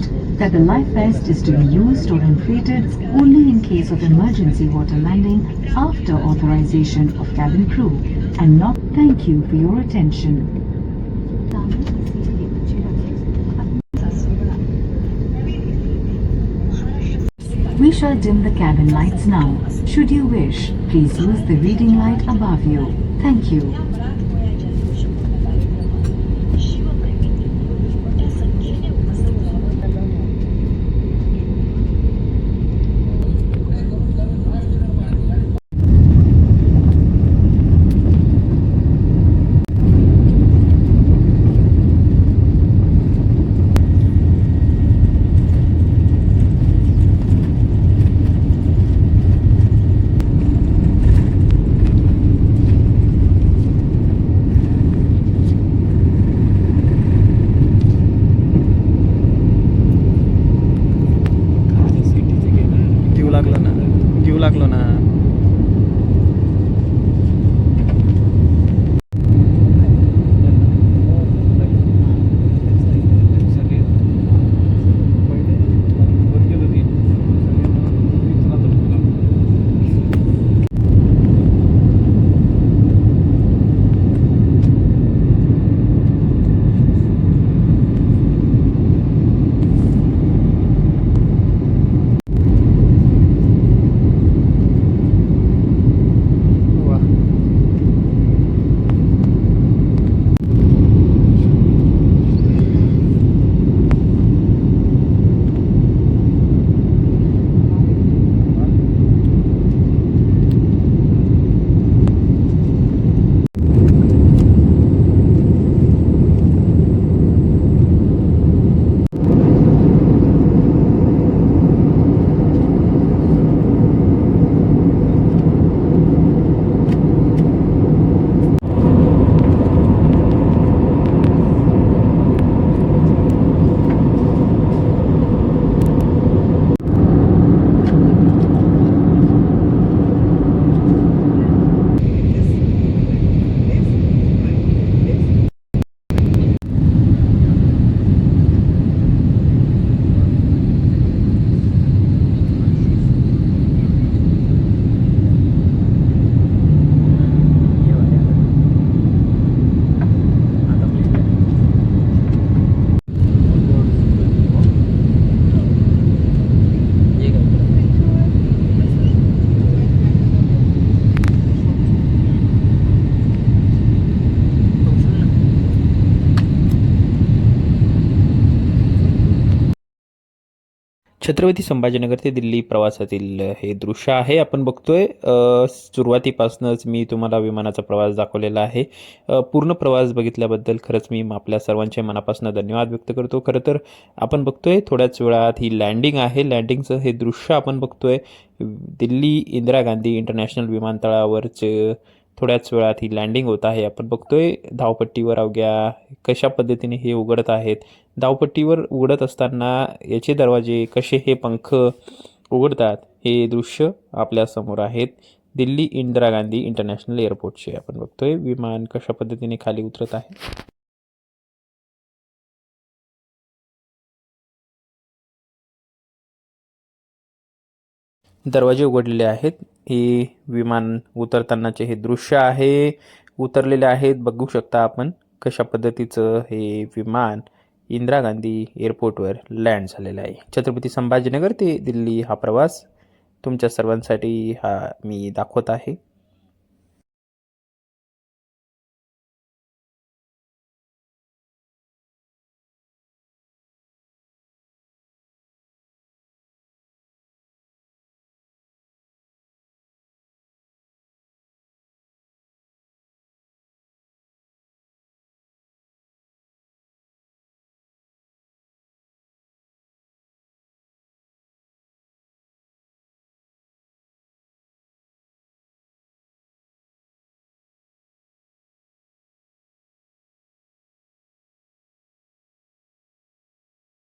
note that the life vest is to be used or inflated only in case of emergency water landing after authorization of cabin crew and not. Thank you for your attention. We shall dim the cabin lights now. Should you wish, please use the reading light above you. Thank you. लागलो ना जीव लागलो ना. छत्रपती संभाजीनगर ते दिल्ली प्रवासातील हे दृश्य आहे. आपण बघतोय सुरुवातीपासूनच मी तुम्हाला विमानाचा प्रवास दाखवलेला आहे. पूर्ण प्रवास बघितल्याबद्दल खरंच मी आपल्या सर्वांच्या मनापासून धन्यवाद व्यक्त करतो. खरं तर आपण बघतोय थोड्याच वेळात ही लँडिंग आहे. लँडिंगचं हे दृश्य आपण बघतोय दिल्ली इंदिरा गांधी इंटरनॅशनल विमानतळावरचं थोड्याच वेळात ही लँडिंग होत आहे. आपण बघतोय धावपट्टीवर अवघ्या कशा पद्धतीने हे उघडत आहेत. धावपट्टीवर उघडत असताना याचे दरवाजे कसे हे पंख उघडतात हे दृश्य आपल्यासमोर आहेत. दिल्ली इंदिरा गांधी इंटरनॅशनल एअरपोर्टचे आपण बघतोय. विमान कशा पद्धतीने खाली उतरत आहे? दरवाजे उघडलेले आहेत. हे विमान उतरतानाचे हे दृश्य आहे. उतरलेले आहेत. बघू शकता आपण कशा पद्धतीचं हे विमान इंदिरा गांधी एअरपोर्टवर लँड झालेलं आहे. छत्रपती संभाजीनगर ते दिल्ली हा प्रवास तुमच्या सर्वांसाठी हा मी दाखवत आहे.